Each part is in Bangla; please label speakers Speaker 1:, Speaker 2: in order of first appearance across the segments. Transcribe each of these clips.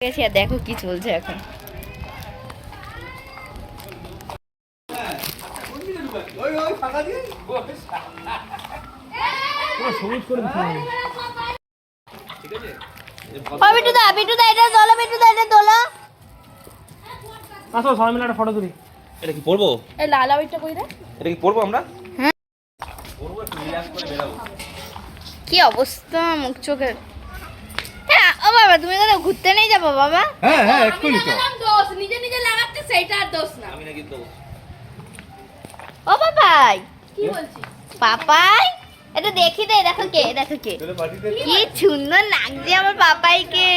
Speaker 1: গেছি আর দেখো কি চলছে এখন।
Speaker 2: সবুজ করে দিচ্ছি
Speaker 1: ও বিটুদা বিটুদা এটা তোলো বিটুদা এটা তোলো
Speaker 2: আসো সবাই মিলে একটা ফটো তুলি।
Speaker 3: এটা কি পড়ব
Speaker 1: এই লাল আবিরটা কই রে?
Speaker 3: এটা কি পড়ব আমরা?
Speaker 1: হ্যাঁ।
Speaker 3: পড়ব একটু রিল্যাক্স করে বেরাবো
Speaker 1: কি অবস্থা মুখ চোখের? বাবা তুমি কোথাও ঘুরতে নেই যাব বাবা?
Speaker 4: হ্যাঁ হ্যাঁ এক্ষুনি তো
Speaker 1: দোষ নিজে নিজে লাগাচ্ছে সেইটা আর দোষ না।
Speaker 3: আমি নাকি দেবো
Speaker 1: ও বাবাই কি বলছিস? পাপাই? এটা দেখি দে দেখো কে দেখো কে। কি সুন্দর লাগছে আমার পাপাইকে।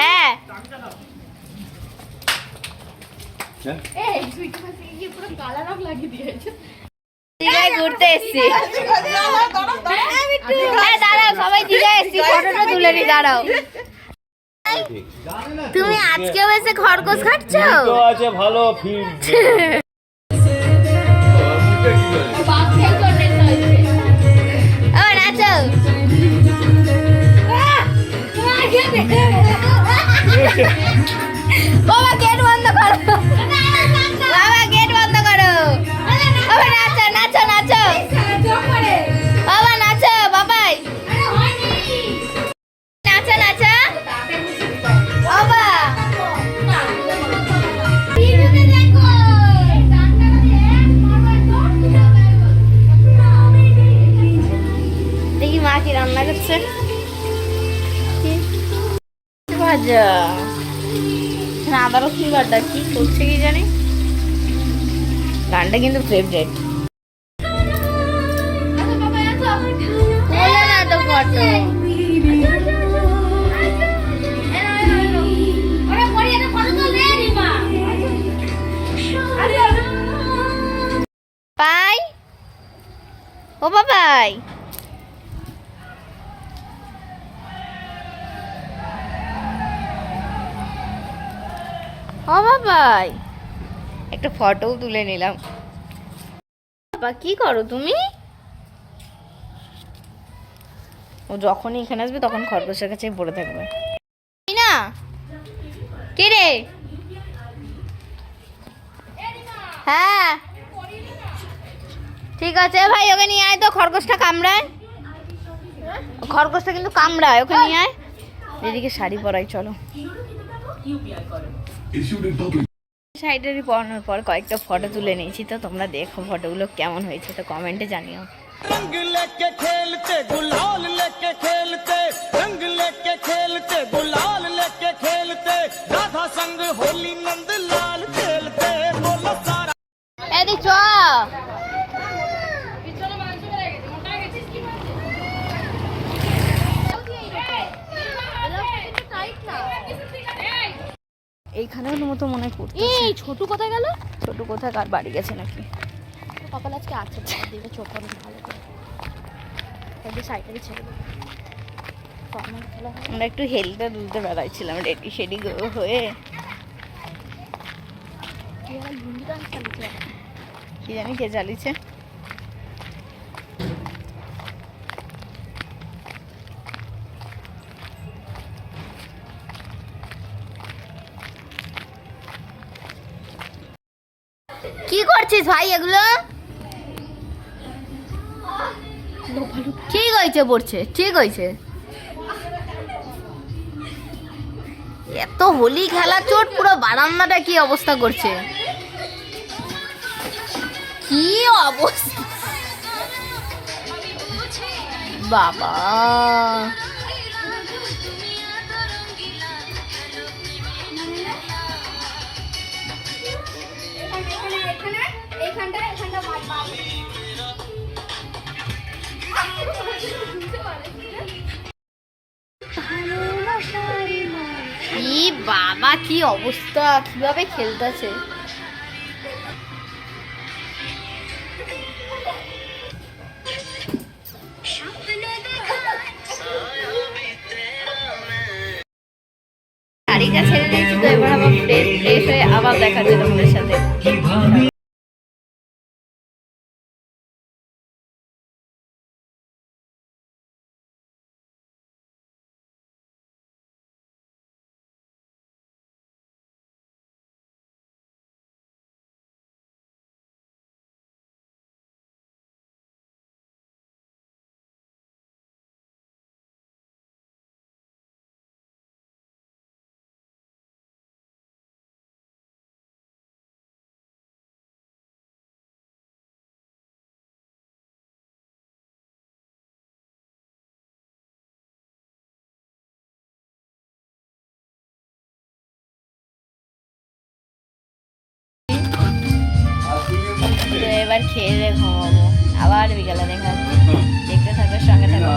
Speaker 1: হ্যাঁ। ঘুরতে এসছি। হ্যাঁ দাঁড়াও সবাই ফটোটা দাঁড়াও। তুমি আজকে এসে খরগোশ খাচ্ছো?
Speaker 3: আছে ভালো
Speaker 1: ও নাচো। বাবা ভাজা এখানে আদা রসুন বাটা কি করছে কি জানি? গানটা কিন্তু ফেভারিট পাই? ও বাবাই। ও বাবাই। একটা ফটোও তুলে নিলাম। বাবা কি করো তুমি? ও যখনই এখানে আসবে তখন খরগোশের কাছে পড়ে থাকবে। না কে রে? হ্যাঁ। ঠিক আছে ভাই ওকে নিয়ে আয় তো খরগোশটা কামড়ায়। খরগোশটা কিন্তু কামড়ায় ওকে নিয়ে আয়। দিদিকে শাড়ি পরাই চলো। শাড়িটারি পরানোর পর কয়েকটা ফটো তুলে নিয়েছি তো তোমরা দেখো ফটোগুলো কেমন হয়েছে তো কমেন্টে জানিও। লাল চ এইখানেও মতো মনে হয়
Speaker 5: এই ছোট কোথায় গেল?
Speaker 1: ছোট কোথায় কার বাড়ি গেছে নাকি?
Speaker 5: কপাল আজকে আছে দিকে চোখ করে ভালো করে। সাইকেলে ছেড়ে দেবো
Speaker 1: আমরা একটু হেলতে দুলতে বেড়াইছিলাম রেডি সেডি হয়ে।
Speaker 5: কি
Speaker 1: জানি কে চালিয়েছে। করছিস ভাই এগুলো? ঠিক হয়েছে পড়ছে, ঠিক হয়েছে। এত হোলি খেলা, চোট, পুরো বারান্দাটা কি অবস্থা করছে? কি অবস্থা? বাবা। বাবা কি অবস্থা? কীভাবে খেলতেছে? তো এবার আবার আবার দেখা যায় তোমাদের সাথে। এবার খেয়ে দিয়ে ঘুমাবো। আবার বিকালে দেখা হচ্ছে দেখতে থাকো সঙ্গে থাকো।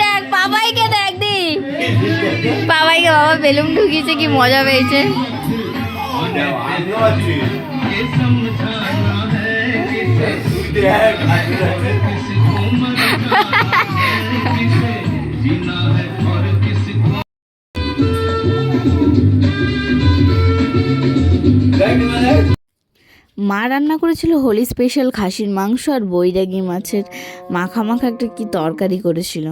Speaker 1: দেখ বাবাইকে দেখ দি। বাবাইকে বাবা বেলুন ঢুকিয়েছে কি মজা পেয়েছে। মা রান্না করেছিল হোলি স্পেশাল খাসির মাংস আর বৈরাগী মাছের মাখা মাখা একটা কি তরকারি করেছিল।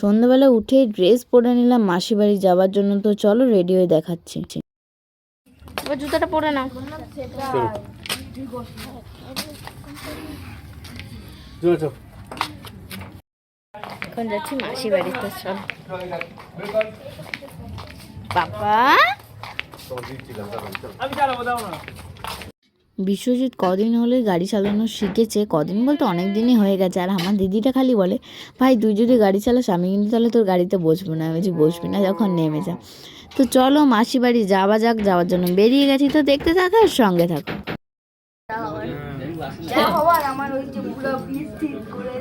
Speaker 1: সন্ধ্যাবেলা উঠে ড্রেস পরে নিলাম মাসি বাড়ি যাওয়ার জন্য তো চলো রেডি হয়ে দেখাচ্ছি। জুতাটা পরে নাও। এখন যাচ্ছি মাসি বাড়িতে চল। বাবা! বিশ্বজিৎ কদিন হলে গাড়ি চালানো শিখেছে? কদিন বলতে অনেক দিনই হয়ে গেছে। আর আমার দিদিটা খালি বলে, ভাই, তুই যদি গাড়ি চালাস, আমি কিন্তু তাহলে তোর গাড়িতে বসবো না। আমি বলছি, বসবি না, যখন নেমে যা। তো চলো মাসি বাড়ি যাওয়া যাক, যাওয়ার জন্য বেরিয়ে গেছি। তো দেখতে থাকো আর সঙ্গে থাকো।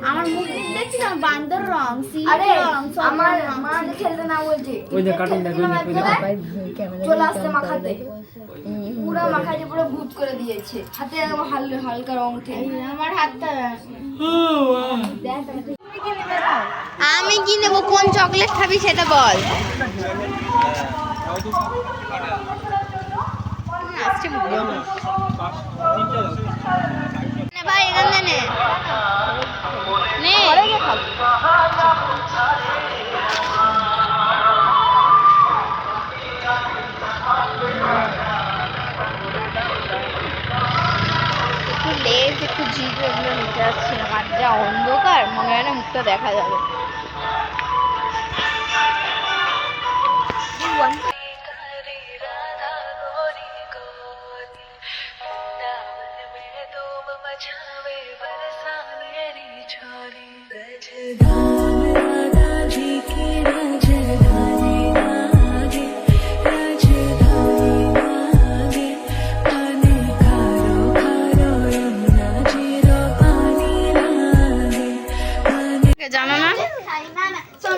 Speaker 1: আমার মুখ দেখছি না বান্দর রং
Speaker 5: আরে আমার মা খেলতে না বলছে।
Speaker 2: ওই যে কার্টুন দেখ ওই দেখ, ওই দেখ
Speaker 5: চলে আসতে মাখাতে। পুরো মাখাতে পুরো ভূত করে দিয়েছে। হাতে হালকা হালকা রং থেকে
Speaker 1: আমার হাতটা। আমি কি নেব? কোন চকলেট খাবি সেটা বল। আসছে ভাই এখান নে। নে। একটু লেজ একটু জিভ এগুলো নিতে আসছিলাম আর যা অন্ধকার মনে হয় না মুখটা দেখা যাবে।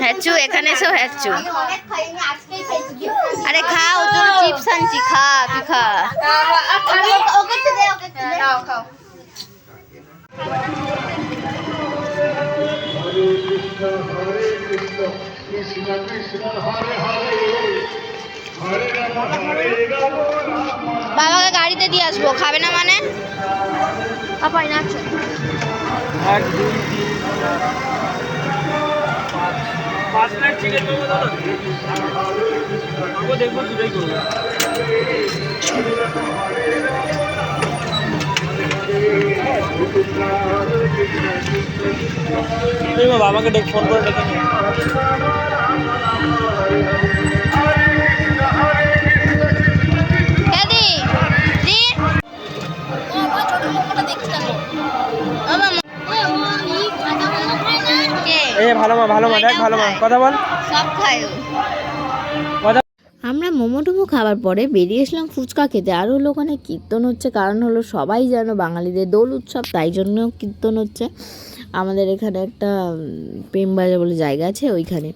Speaker 1: হ্যাচু এখানে এসো হ্যাচু। আরে খা ও তোর চিপস আনছি খা তুই খা। বাবাকে গাড়িতে দিয়ে আসব খাবে না মানে?
Speaker 5: পাপাই নাচছে।
Speaker 2: এক দুই তিন পাঁচ। প্লেট চিকেন করব দাদা। দেখব দুটোই করব। তুই বাবাকে ডেকে ফোন করে ডেকে নিয়ে। এ ভালো মা ভালো মা দেখ ভালো মা। কথা বল।
Speaker 1: সব খায়
Speaker 4: আমরা মোমো টোমো খাবার পরে বেরিয়ে এসলাম ফুচকা খেতে। আর হলো ওখানে কীর্তন হচ্ছে, কারণ হলো সবাই জানো বাঙালিদের দোল উৎসব, তাই জন্য কীর্তন হচ্ছে। আমাদের এখানে একটা প্রেমবাজার বলে জায়গা আছে ওইখানে।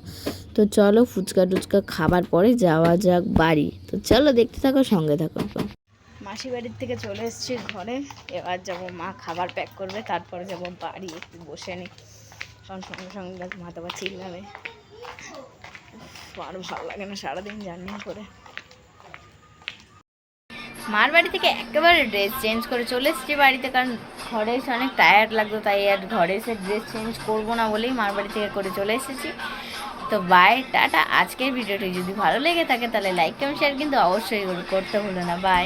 Speaker 4: তো চলো ফুচকা টুচকা খাবার পরে যাওয়া যাক বাড়ি। তো চলো দেখতে থাকো, সঙ্গে থাকো।
Speaker 1: মাসি বাড়ির থেকে চলে এসেছি ঘরে। এবার যাব মা খাবার প্যাক করবে, তারপরে যাব বাড়ি একটু বসে নি। কারণ সঙ্গে সঙ্গে মাথা বা চিল্লাবে। আর ভালো লাগে না সারাদিন জার্নি করে। মার বাড়ি থেকে একেবারে ড্রেস চেঞ্জ করে চলে এসেছি বাড়িতে, কারণ ঘরে এসে অনেক টায়ার্ড লাগতো, তাই আর ঘরে এসে ড্রেস চেঞ্জ করব না বলেই মার বাড়ি থেকে করে চলে এসেছি। তো বাই টাটা, আজকের ভিডিওটি যদি ভালো লেগে থাকে তাহলে লাইক কমেন্ট শেয়ার কিন্তু অবশ্যই করতে হলো না বাই